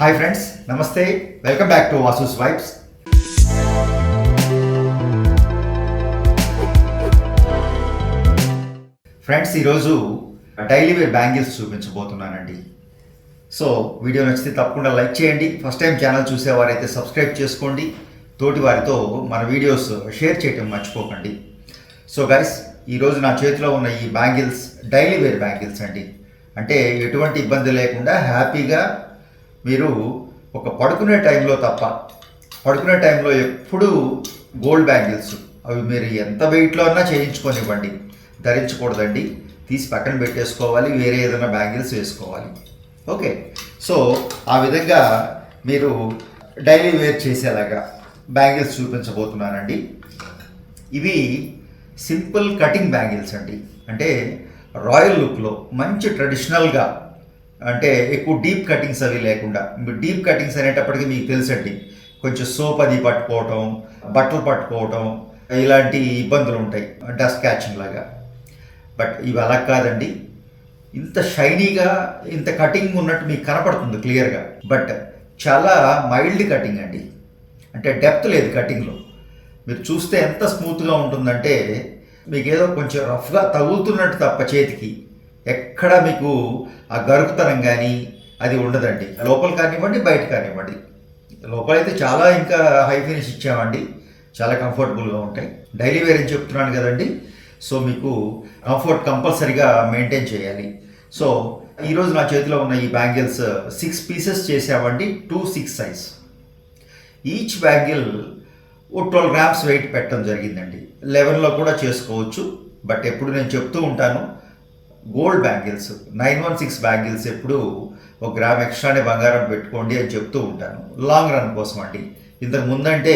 Hi friends నమస్తే. Welcome back to Vasu's vibes friends ఈరోజు daily wear bangles చూపించబోతున్నానండి. So video నచ్చితే తప్పకుండా లైక్ చేయండి. ఫస్ట్ టైం ఛానల్ చూసేవారైతే సబ్స్క్రైబ్ చేసుకోండి. తోటి వారితో మన వీడియోస్ షేర్ చేయటం మర్చిపోకండి. సో గైస్ ఈరోజు నా చేతిలో ఉన్న ఈ బ్యాంగిల్స్ డైలీ వేర్ బ్యాంగిల్స్ అండి. అంటే ఎటువంటి ఇబ్బంది లేకుండా హ్యాపీగా మీరు ఒక పడుకునే టైంలో తప్ప పడుకునే టైంలో ఎప్పుడూ గోల్డ్ బ్యాంగిల్స్. అవి మీరు ఎంత వెయిట్లో అన్నా చేయించుకొనివ్వండి. ధరించకూడదండి. తీసి పక్కన పెట్టేసుకోవాలి వేరే ఏదైనా బ్యాంగిల్స్ వేసుకోవాలి. ఓకే. సో ఆ విధంగా మీరు డైలీ వేర్ చేసేలాగా బ్యాంగిల్స్ చూపించబోతున్నానండి. ఇవి సింపుల్ కటింగ్ బ్యాంగిల్స్ అండి. అంటే రాయల్ లుక్లో మంచి ట్రెడిషనల్గా అంటే ఎక్కువ డీప్ కటింగ్స్ అవి లేకుండా. డీప్ కటింగ్స్ అనేటప్పటికీ మీకు తెలుసండి. కొంచెం సోప్ అది పట్టుకోవటం బట్టలు పట్టుకోవటం ఇలాంటి ఇబ్బందులు ఉంటాయి. డస్ట్ క్యాచింగ్ లాగా. బట్ ఇవి అలా కాదండి. ఇంత షైనీగా ఇంత కటింగ్ ఉన్నట్టు మీకు కనపడుతుంది క్లియర్గా బట్ చాలా మైల్డ్ కటింగ్ అండి. అంటే డెప్త్ లేదు కటింగ్లో మీరు చూస్తే ఎంత స్మూత్గా ఉంటుందంటే మీకు ఏదో కొంచెం రఫ్గా తగులుతున్నట్టు తప్ప చేతికి. ఎక్కడ మీకు ఆ గరుకుతనం కానీ అది ఉండదండి. లోపల కానివ్వండి బయట కానివ్వండి. లోపలైతే చాలా ఇంకా హై ఫినిష్ ఇచ్చామండి. చాలా కంఫర్టబుల్గా ఉంటాయి. డైలీ వేర్ అని చెప్తున్నాను కదండి. సో మీకు కంఫర్ట్ కంపల్సరీగా మెయింటైన్ చేయాలి. సో ఈరోజు నా చేతిలో ఉన్న ఈ బ్యాంగిల్స్ సిక్స్ పీసెస్ చేసామండి two six size each bangle ఓ ట్వెల్వ్ గ్రామ్స్ వెయిట్ పెట్టడం జరిగిందండి. లెవెన్లో కూడా చేసుకోవచ్చు. బట్ ఎప్పుడు నేను చెప్తూ ఉంటాను. Gold bangles nine one six bangles ఎప్పుడు ఒక గ్రామ్ ఎక్స్ట్రానే బంగారం పెట్టుకోండి అని చెప్తూ ఉంటాను. లాంగ్ రన్ కోసం అండి. ఇంతకు ముందంటే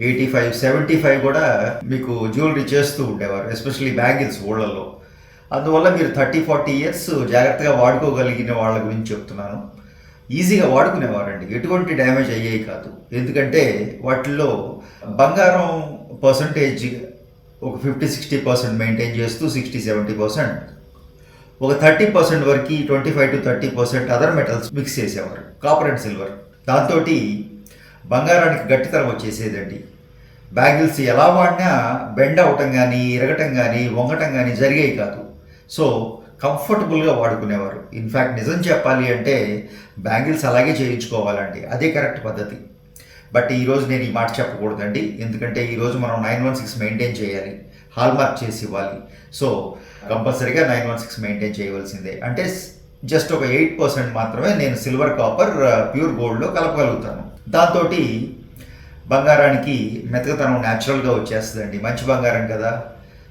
ఎయిటీ ఫైవ్ సెవెంటీ ఫైవ్ కూడా మీకు జ్యువెలరీ చేస్తూ ఉండేవారు ఎస్పెషల్లీ బ్యాంగిల్స్ ఓళ్ళల్లో. అందువల్ల మీరు థర్టీ ఫార్టీ ఇయర్స్ జాగ్రత్తగా వాడుకోగలిగిన వాళ్ళ గురించి చెప్తున్నాను. ఈజీగా వాడుకునేవారండి. ఎటువంటి డ్యామేజ్ అయ్యేవి కాదు. ఎందుకంటే వాటిల్లో బంగారం పర్సంటేజ్ ఒక ఫిఫ్టీ సిక్స్టీ పర్సెంట్ మెయింటైన్ చేస్తూ సిక్స్టీ సెవెంటీ పర్సెంట్ ఒక థర్టీ పర్సెంట్ వరకు twenty five to thirty percent other metals mix చేసేవారు. Copper and silver. దాంతో బంగారానికి గట్టితనం వచ్చేసేదండి. బ్యాంగిల్స్ ఎలా వాడినా బెండ్ అవటం కానీ ఇరగటం కానీ వంగటం కానీ జరిగేవి కాదు. సో కంఫర్టబుల్గా వాడుకునేవారు. ఇన్ఫ్యాక్ట్ నిజం చెప్పాలి అంటే బ్యాంగిల్స్ అలాగే చేయించుకోవాలండి. అదే కరెక్ట్ పద్ధతి. బట్ ఈరోజు నేను ఈ మాట చెప్పకూడదండి. ఎందుకంటే ఈరోజు మనం నైన్ వన్ సిక్స్ మెయింటైన్ చేయాలి. హాల్మార్క్ చేసి ఇవ్వాలి. సో కంపల్సరీగా నైన్ వన్ సిక్స్ మెయింటైన్ చేయవలసిందే. అంటే జస్ట్ ఒక ఎయిట్ పర్సెంట్ మాత్రమే నేను సిల్వర్ కాపర్ ప్యూర్ గోల్డ్లో కలపగలుగుతాను. దాంతో బంగారానికి మెతకతనం న్యాచురల్గా వచ్చేస్తుందండి. మంచి బంగారం కదా.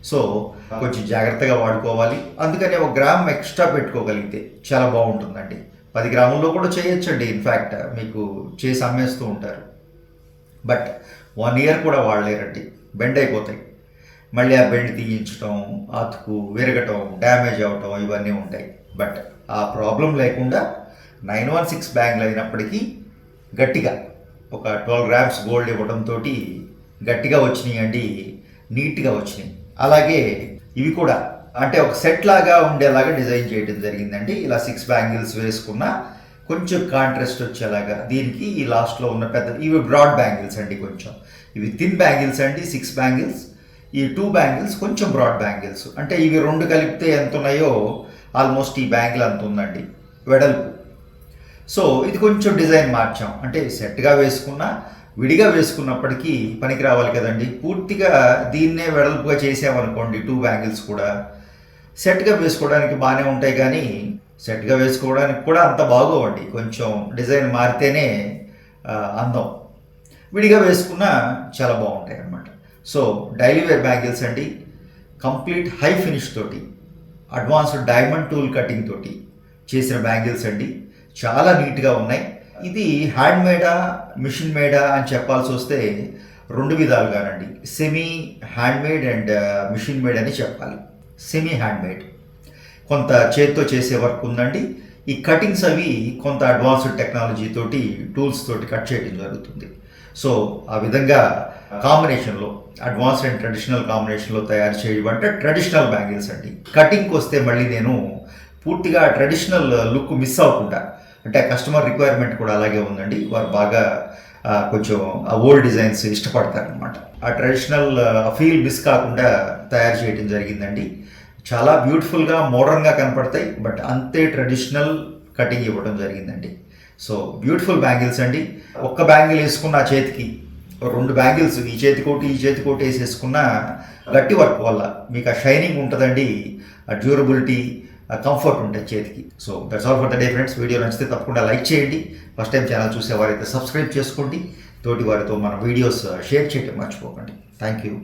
సో కొంచెం జాగ్రత్తగా వాడుకోవాలి. అందుకని ఒక గ్రామ్ ఎక్స్ట్రా పెట్టుకోగలిగితే చాలా బాగుంటుందండి. పది గ్రాముల్లో కూడా చేయొచ్చండి. ఇన్ఫ్యాక్ట్ మీకు చేసి అమ్మేస్తూ ఉంటారు. బట్ వన్ ఇయర్ కూడా వాడలేరండి. బెండ్ అయిపోతాయి. మళ్ళీ ఆ బెండ్ తీయించడం అతుకు విరగటం డ్యామేజ్ అవ్వటం ఇవన్నీ ఉంటాయి. బట్ ఆ ప్రాబ్లం లేకుండా నైన్ వన్ సిక్స్ బ్యాంగ్లు అయినప్పటికీ గట్టిగా ఒక ట్వెల్వ్ గ్రామ్స్ గోల్డ్ ఇవ్వడంతో గట్టిగా వచ్చినాయి అండి నీట్గా వచ్చినాయి. అలాగే ఇవి కూడా అంటే ఒక సెట్ లాగా ఉండేలాగా డిజైన్ చేయడం జరిగిందండి. ఇలా సిక్స్ బ్యాంగిల్స్ వేసుకున్న కొంచెం కాంట్రాస్ట్ వచ్చేలాగా దీనికి ఈ లాస్ట్లో ఉన్న పెద్ద ఇవి బ్రాడ్ బ్యాంగిల్స్ అండి కొంచెం. ఇవి థిన్ బ్యాంగిల్స్ అండి సిక్స్ బ్యాంగిల్స్. ఈ టూ బ్యాంగిల్స్ కొంచెం బ్రాడ్ బ్యాంగిల్స్ అంటే ఇవి రెండు కలిపితే ఎంత ఉన్నాయో ఆల్మోస్ట్ ఈ బ్యాంగిల్ అంత ఉందండి. వెడల్పు. సో ఇది కొంచెం డిజైన్ మార్చాం. అంటే సెట్గా వేసుకున్నా విడిగా వేసుకున్నప్పటికీ పనికి రావాలి కదండి. పూర్తిగా దీన్నే వెడల్పుగా చేసామనుకోండి టూ బ్యాంగిల్స్ కూడా. సెట్గా వేసుకోవడానికి బాగానే ఉంటాయి కానీ సెట్గా వేసుకోవడానికి కూడా అంత బాగోవండి. కొంచెం డిజైన్ మారితేనే అందం. విడిగా వేసుకున్నా చాలా బాగుంటాయి అన్నమాట సో డైలీ వేర్ బ్యాంగిల్స్ అండి. కంప్లీట్ హై ఫినిష్ తోటి అడ్వాన్స్డ్ డైమండ్ టూల్ కటింగ్ తోటి చేసిన బ్యాంగిల్స్ అండి. చాలా నీట్గా ఉన్నాయి. ఇది హ్యాండ్ మేడా మిషన్ మేడా అని చెప్పాల్సి వస్తే రెండు విధాలుగానండి. Semi hand made and machine made అని చెప్పాలి. Semi hand made. కొంత చేత్తో చేసే వర్క్ ఉందండి. ఈ కటింగ్స్ అవి కొంత అడ్వాన్స్డ్ టెక్నాలజీ తోటి టూల్స్ తోటి కట్ చేయడం జరుగుతుంది. సో ఆ విధంగా కాంబినేషన్లో అడ్వాన్స్ అండ్ ట్రెడిషనల్ కాంబినేషన్లో తయారు చేయబడ్డ ట్రెడిషనల్ బ్యాంగిల్స్ అండి. కటింగ్కి వస్తే మళ్ళీ నేను పూర్తిగా ట్రెడిషనల్ లుక్ మిస్ అవ్వకుండా అంటే కస్టమర్ రిక్వైర్మెంట్ కూడా అలాగే ఉందండి. వారు బాగా కొంచెం ఆ ఓల్డ్ డిజైన్స్ ఇష్టపడతారనమాట ఆ ట్రెడిషనల్ ఫీల్ మిస్ కాకుండా తయారు చేయడం జరిగిందండి. చాలా బ్యూటిఫుల్గా మోడర్న్గా కనపడతాయి బట్ అంతే ట్రెడిషనల్ కటింగ్ ఇవ్వడం జరిగిందండి. సో బ్యూటిఫుల్ బ్యాంగిల్స్ అండి. ఒక్క బ్యాంగిల్ వేసుకున్న చేతికి రెండు బ్యాంగిల్స్ ఈ చేతి కోటి ఈ చేతి కోటి వేసేసుకున్న గట్టి వర్క్ వల్ల మీకు ఆ షైనింగ్ ఉంటుందండి ఆ డ్యూరబిలిటీ ఆ కంఫర్ట్ ఉంటుంది చేతికి. So that's all for the day friends video నచ్చితే తప్పకుండా లైక్ చేయండి. ఫస్ట్ టైం ఛానల్ చూసేవారైతే సబ్స్క్రైబ్ చేసుకోండి. తోటి వారితో మన వీడియోస్ uh, షేర్ చేయడం మర్చిపోకండి. Thank you